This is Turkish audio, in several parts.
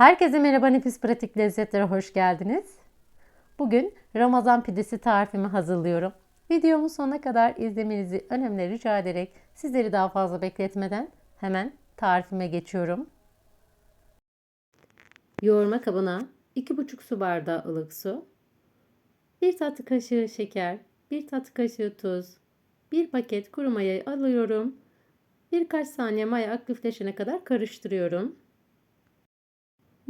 Herkese merhaba Nefis Pratik Lezzetlere hoş geldiniz. Bugün Ramazan pidesi tarifimi hazırlıyorum. Videomu sonuna kadar izlemenizi önemli rica ederek sizleri daha fazla bekletmeden hemen tarifime geçiyorum. Yoğurma kabına 2,5 su bardağı ılık su, 1 tatlı kaşığı şeker, 1 tatlı kaşığı tuz, 1 paket kuru mayayı alıyorum. Birkaç saniye maya aktifleşene kadar karıştırıyorum.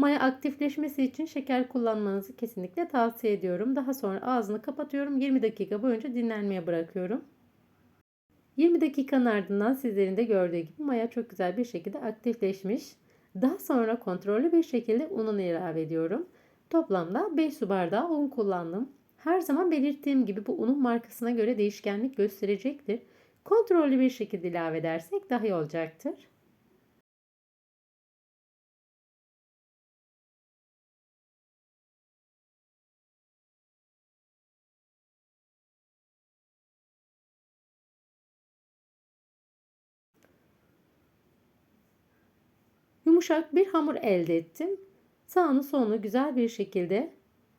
Maya aktifleşmesi için şeker kullanmanızı kesinlikle tavsiye ediyorum. Daha sonra ağzını kapatıyorum. 20 dakika boyunca dinlenmeye bırakıyorum. 20 dakikanın ardından sizlerin de gördüğü gibi maya çok güzel bir şekilde aktifleşmiş. Daha sonra kontrollü bir şekilde ununu ilave ediyorum. Toplamda 5 su bardağı un kullandım. Her zaman belirttiğim gibi bu unun markasına göre değişkenlik gösterecektir. Kontrollü bir şekilde ilave edersek daha iyi olacaktır. Yumuşak bir hamur elde ettim. Sağını solunu güzel bir şekilde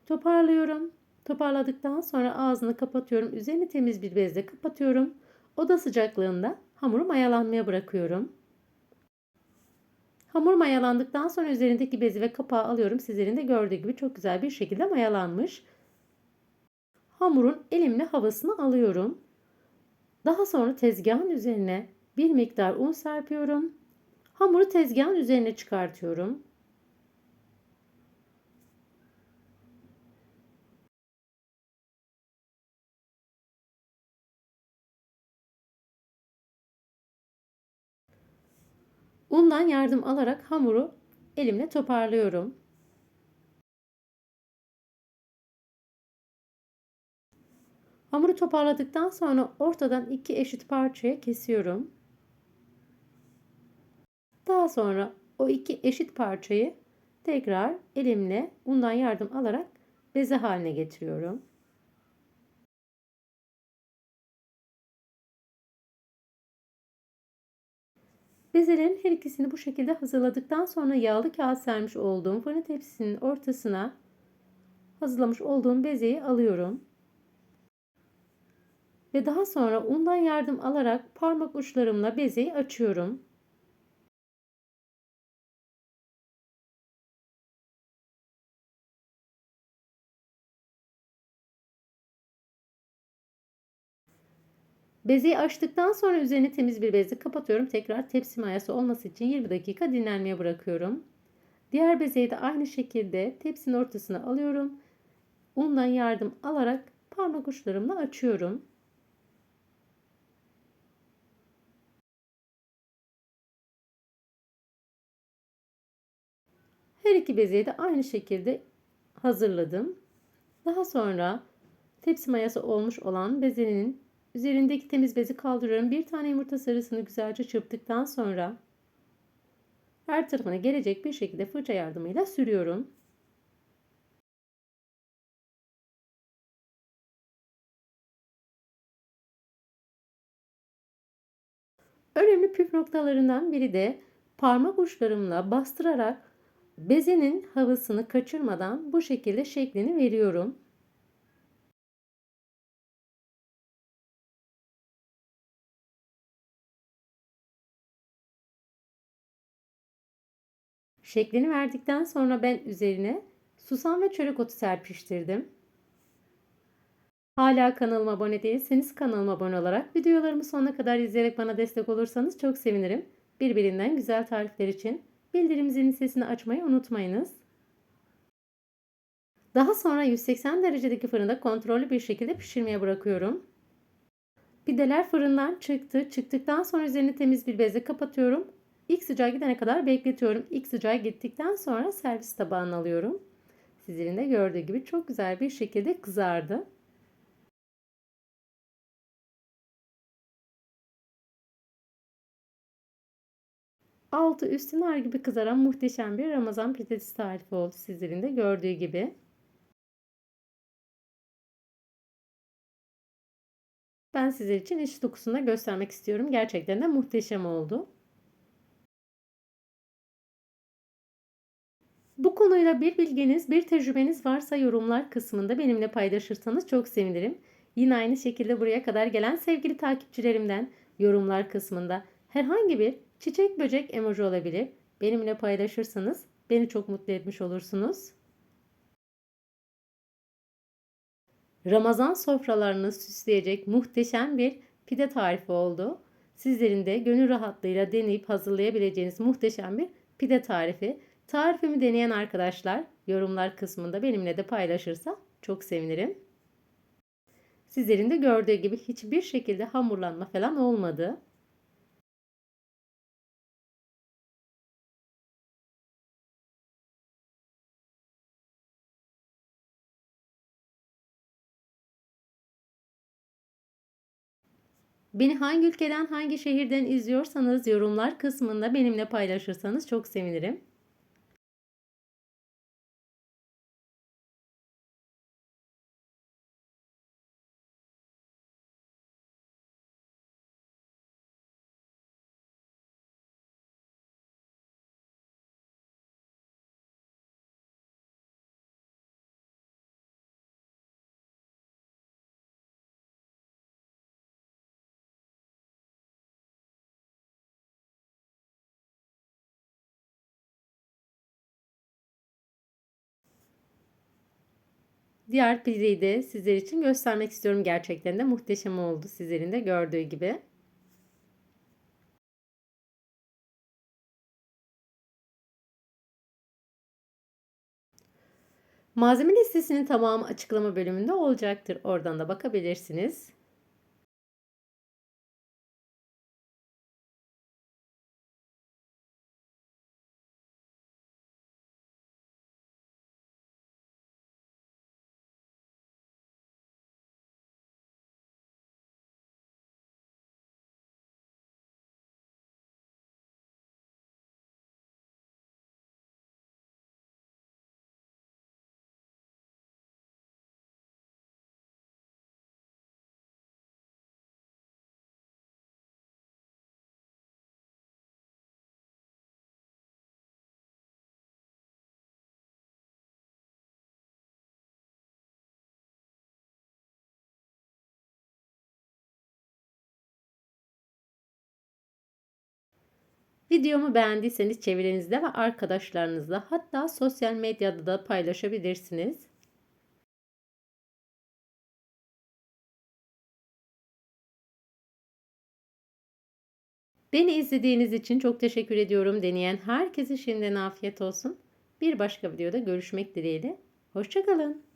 toparlıyorum. Toparladıktan sonra ağzını kapatıyorum. Üzerini temiz bir bezle kapatıyorum. Oda sıcaklığında hamuru mayalanmaya bırakıyorum. Hamur mayalandıktan sonra üzerindeki bezi ve kapağı alıyorum. Sizlerin de gördüğü gibi çok güzel bir şekilde mayalanmış. Hamurun elimle havasını alıyorum. Daha sonra tezgahın üzerine bir miktar un serpiyorum. Hamuru tezgahın üzerine çıkartıyorum. Undan yardım alarak hamuru elimle toparlıyorum. Hamuru toparladıktan sonra ortadan iki eşit parçaya kesiyorum. Daha sonra o iki eşit parçayı tekrar elimle undan yardım alarak beze haline getiriyorum. Bezelerin her ikisini bu şekilde hazırladıktan sonra yağlı kağıt sermiş olduğum fırın tepsisinin ortasına hazırlamış olduğum bezeyi alıyorum. Ve daha sonra undan yardım alarak parmak uçlarımla bezeyi açıyorum. Bezeyi açtıktan sonra üzerini temiz bir bezle kapatıyorum. Tekrar tepsi mayası olması için 20 dakika dinlenmeye bırakıyorum. Diğer bezeyi de aynı şekilde tepsinin ortasına alıyorum. Undan yardım alarak parmak uçlarımla açıyorum. Her iki bezeyi de aynı şekilde hazırladım. Daha sonra tepsi mayası olmuş olan bezenin Üzerindeki temiz bezi kaldırıyorum. Bir tane yumurta sarısını güzelce çırptıktan sonra her tarafına gelecek bir şekilde fırça yardımıyla sürüyorum. Önemli püf noktalarından biri de parmak uçlarımla bastırarak bezenin havasını kaçırmadan bu şekilde şeklini veriyorum. Şeklini verdikten sonra ben üzerine susam ve çörek otu serpiştirdim. Hala kanalıma abone değilseniz kanalıma abone olarak videolarımı sonuna kadar izleyerek bana destek olursanız çok sevinirim. Birbirinden güzel tarifler için bildirim zilini sesini açmayı unutmayınız. Daha sonra 180 derecedeki fırında kontrollü bir şekilde pişirmeye bırakıyorum. Pideler fırından çıktı. Çıktıktan sonra üzerini temiz bir bezle kapatıyorum. İlk sıcağı gidene kadar bekletiyorum. İlk sıcağı gittikten sonra servis tabağına alıyorum. Sizlerin de gördüğü gibi çok güzel bir şekilde kızardı. Altı üstü nar gibi kızaran muhteşem bir Ramazan pidesi tarifi oldu sizlerin de gördüğü gibi. Ben sizler için iç dokusunu da göstermek istiyorum. Gerçekten de muhteşem oldu. Bu konuyla bir bilginiz, bir tecrübeniz varsa yorumlar kısmında benimle paylaşırsanız çok sevinirim. Yine aynı şekilde buraya kadar gelen sevgili takipçilerimden yorumlar kısmında herhangi bir çiçek böcek emoji olabilir. Benimle paylaşırsanız beni çok mutlu etmiş olursunuz. Ramazan sofralarını süsleyecek muhteşem bir pide tarifi oldu. Sizlerin de gönül rahatlığıyla deneyip hazırlayabileceğiniz muhteşem bir pide tarifi. Tarifimi deneyen arkadaşlar yorumlar kısmında benimle de paylaşırsa çok sevinirim. Sizlerin de gördüğü gibi hiçbir şekilde hamurlanma falan olmadı. Beni hangi ülkeden, hangi şehirden izliyorsanız yorumlar kısmında benimle paylaşırsanız çok sevinirim. Diğer pideyi de sizler için göstermek istiyorum. Gerçekten de muhteşem oldu sizlerin de gördüğü gibi. Malzeme listesinin tamamı açıklama bölümünde olacaktır. Oradan da bakabilirsiniz. Videomu beğendiyseniz çevrenizde ve arkadaşlarınızla hatta sosyal medyada da paylaşabilirsiniz. Beni izlediğiniz için çok teşekkür ediyorum. Deneyen herkese şimdiden afiyet olsun. Bir başka videoda görüşmek dileğiyle. Hoşçakalın.